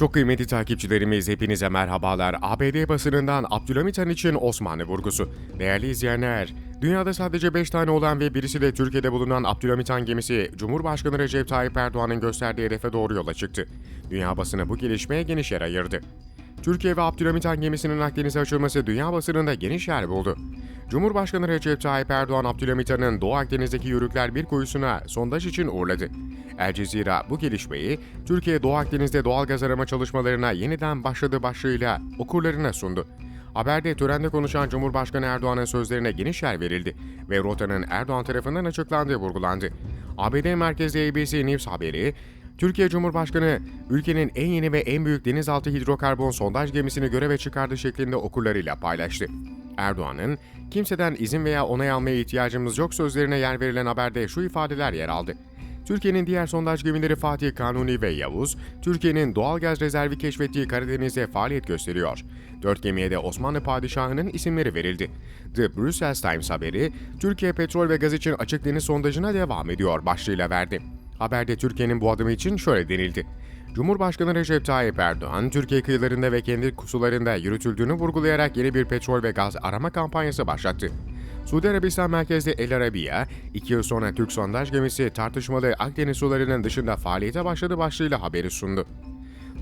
Çok kıymetli takipçilerimiz hepinize merhabalar. ABD basınından Abdülhamit Han için Osmanlı vurgusu. Değerli izleyenler, dünyada sadece 5 tane olan ve birisi de Türkiye'de bulunan Abdülhamit Han gemisi Cumhurbaşkanı Recep Tayyip Erdoğan'ın gösterdiği hedefe doğru yola çıktı. Dünya basını bu gelişmeye geniş yer ayırdı. Türkiye ve Abdülhamit Han gemisinin Akdeniz'e açılması dünya basınında geniş yer buldu. Cumhurbaşkanı Recep Tayyip Erdoğan Abdülhamit Han'ın Doğu Akdeniz'deki Yörükler bir kuyusuna sondaj için uğurladı. El Cezira bu gelişmeyi Türkiye Doğu Akdeniz'de doğal gaz arama çalışmalarına yeniden başladı başlığıyla okurlarına sundu. Haberde törende konuşan Cumhurbaşkanı Erdoğan'ın sözlerine geniş yer verildi ve rotanın Erdoğan tarafından açıklandığı vurgulandı. ABD merkezli ABC News haberi, Türkiye Cumhurbaşkanı ülkenin en yeni ve en büyük denizaltı hidrokarbon sondaj gemisini göreve çıkardı şeklinde okurlarıyla paylaştı. Erdoğan'ın kimseden izin veya onay almaya ihtiyacımız yok sözlerine yer verilen haberde şu ifadeler yer aldı. Türkiye'nin diğer sondaj gemileri Fatih Kanuni ve Yavuz, Türkiye'nin doğal gaz rezervi keşfettiği Karadeniz'de faaliyet gösteriyor. Dört gemiye de Osmanlı Padişahı'nın isimleri verildi. The Brussels Times haberi, Türkiye petrol ve gaz için açık deniz sondajına devam ediyor başlığıyla verdi. Haberde Türkiye'nin bu adımı için şöyle denildi. Cumhurbaşkanı Recep Tayyip Erdoğan, Türkiye kıyılarında ve kendi kusularında yürütüldüğünü vurgulayarak yeni bir petrol ve gaz arama kampanyası başlattı. Suudi Arabistan merkezli El Arabiya, iki yıl sonra Türk sondaj gemisi tartışmalı Akdeniz sularının dışında faaliyete başladı başlığıyla haberi sundu.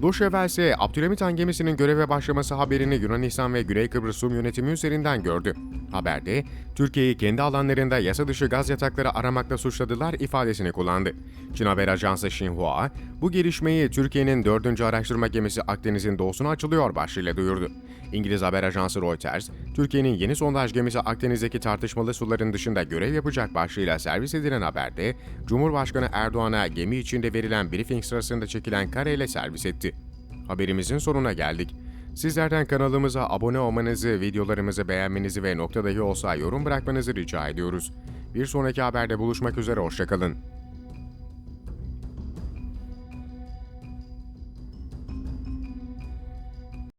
Duşevel ise Abdülhamit gemisinin göreve başlaması haberini Yunanistan ve Güney Kıbrıs Rum yönetimi üzerinden gördü. Haberde, Türkiye'yi kendi alanlarında yasa dışı gaz yatakları aramakla suçladılar ifadesini kullandı. Çin haber ajansı Xinhua, bu gelişmeyi Türkiye'nin dördüncü araştırma gemisi Akdeniz'in doğusuna açılıyor başlığıyla duyurdu. İngiliz haber ajansı Reuters, Türkiye'nin yeni sondaj gemisi Akdeniz'deki tartışmalı suların dışında görev yapacak başlığıyla servis edilen haberde, Cumhurbaşkanı Erdoğan'a gemi içinde verilen briefing sırasında çekilen kareyle servis etti. Haberimizin sonuna geldik. Sizlerden kanalımıza abone olmanızı, videolarımızı beğenmenizi ve nokta dahi olsa yorum bırakmanızı rica ediyoruz. Bir sonraki haberde buluşmak üzere, hoşçakalın.